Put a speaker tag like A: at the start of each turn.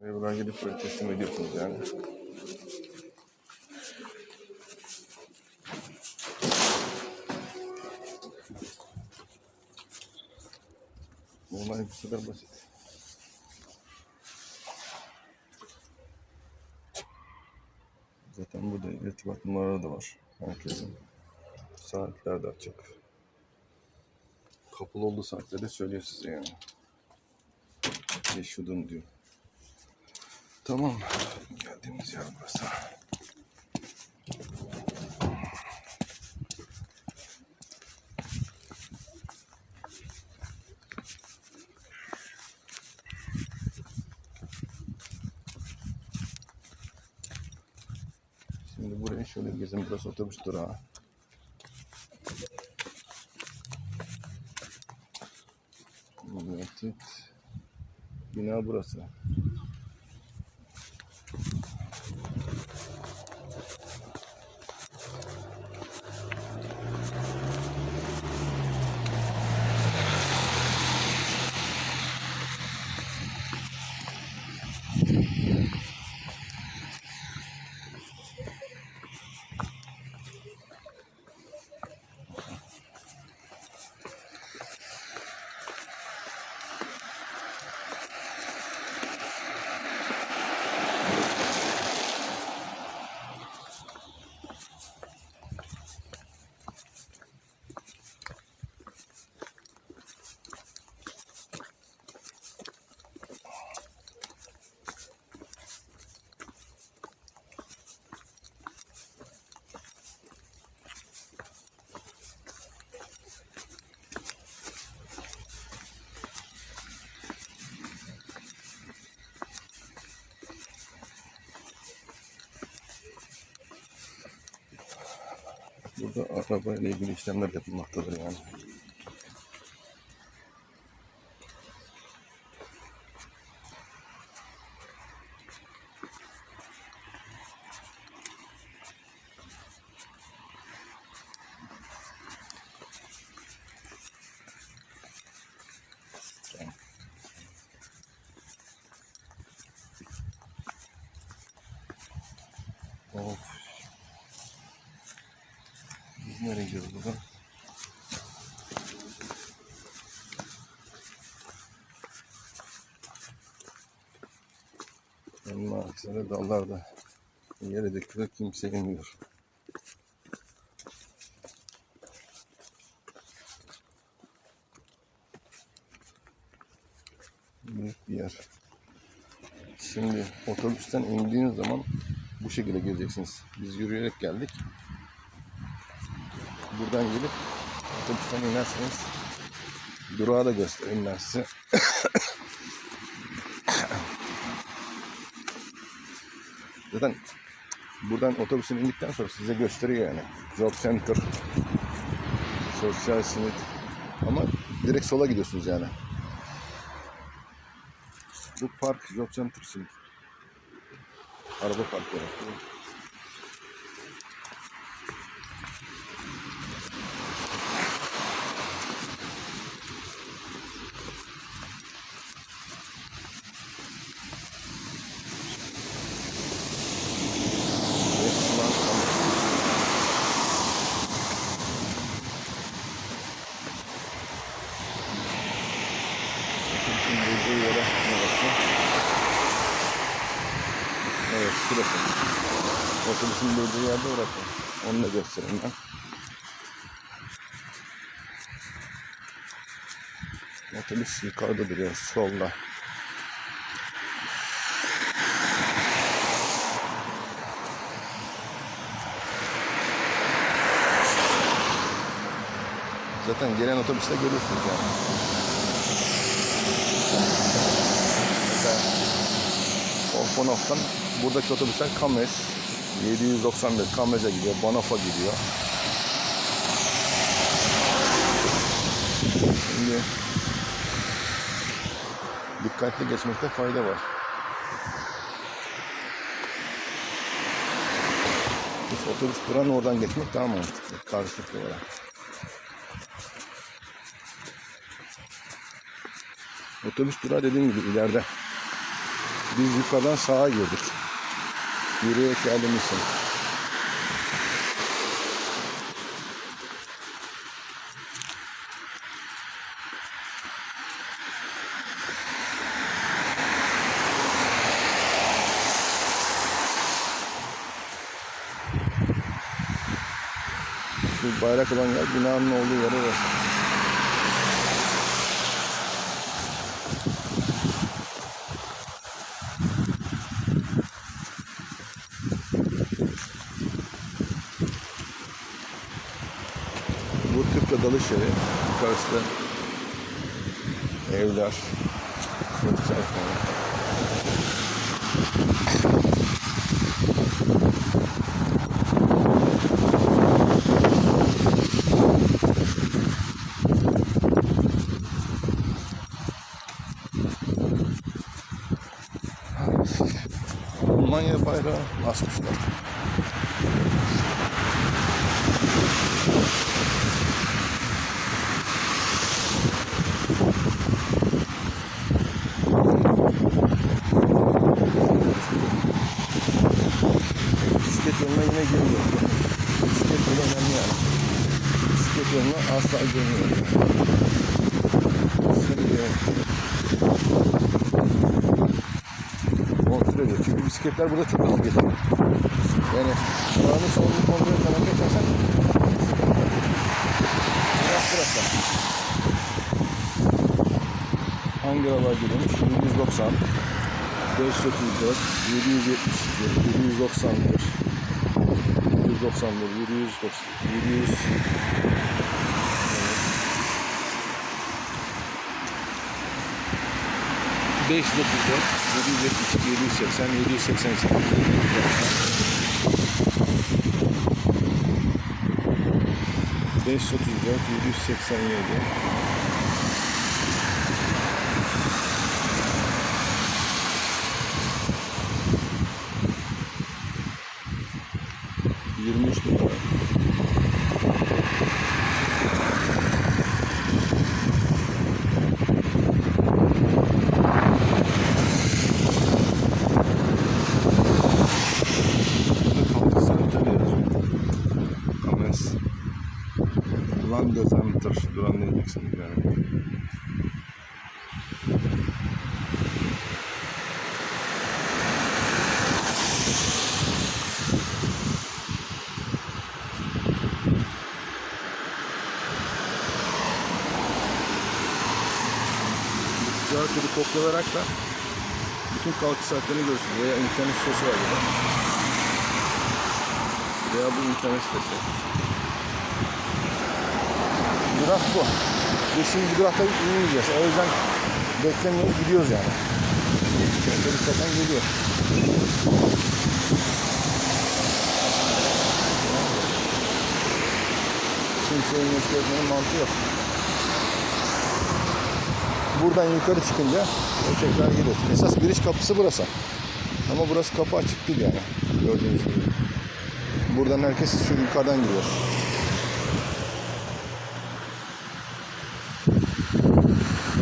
A: Meyveler gelip böyle teslim ediyorsunuz yani. Olay bu kadar basit. Zaten burada irtibat numaraları da var. Herkesin. Saatler de açık. Kapalı olduğu saatleri söylüyor size yani. Yeşudun diyor. Tamam. Geldiğimiz yer burası. Şimdi buraya şöyle gezin. Burası otobüs durağı. Bina burası. Burada araba ile ilgili işlemler yapılmaktadır yani. Of. Nereye gidiyoruz buradan? Elma aksine dallarda yere dökülüyor kimse yemiyor. Büyük bir yer. Şimdi otobüsten indiğiniz zaman bu şekilde geleceksiniz. Biz yürüyerek geldik. Buradan gelip otobüsten inerseniz durağı da göstereyim ben size. Zaten buradan otobüsün indikten sonra size gösteriyor yani. Job Center, Sosyal Simit. Ama direkt sola gidiyorsunuz yani. Bu park Job Center şimdi. Araba park yeri. Resmen kamu. Otobüsün durduğu yere neresi? Evet şurası. Otobüsün durduğu yerde orası. Onu da göstereyim ben. Otobüs yukarıda duruyor solda. Zaten gelen otobüste görürsünüz yani. Mesela Orfonov'tan buradaki otobüsler Kames 791 Kames'e gidiyor, Banof'a gidiyor. Şimdi dikkatli geçmekte fayda var. Otobüs duran oradan geçmek daha mantıklı. Karşılıklı olarak. Otobüs durağı dediğim gibi ileride. Biz yukarıdan sağa girdik. Yürüyerek geldiğimiz için. Şu bayrak olan yer binanın olduğu yer orası. Bu Tıpkı dalış yeri. Yukarısı da evler. Sosyal konu. Almanya bayrağı asmışlar. Yoluna asla girmiyor. Şimdi kontrol ediyor. Çünkü bisikletler burada çok hızlı geçiyor. Yani sağını solunu kontrol etmeden geçersen biraz bıraksa. Hangi araba gidiyormuş? 190 534 772 791 191 790 700 534 772 780 788 534 787 23 numara. Landesänter. Dur anlayacaksınız yani. QR kodu kopyalayarak da bütün kalkı saatlerini görürsünüz. Veya internet sitesi var burada. Veya bu internet sitesi. Graf bu. Biz şimdi grafta inmeyeceğiz. O yüzden beklemiyoruz gidiyoruz yani. Otobüs zaten geliyor. Kimseyi meşgul etmenin mantığı yok. Buradan yukarı çıkınca o tekrar geliyor. Esas giriş kapısı burası. Ama burası kapı açık değil yani. Gördüğünüz gibi. Buradan herkes şu yukarıdan giriyor.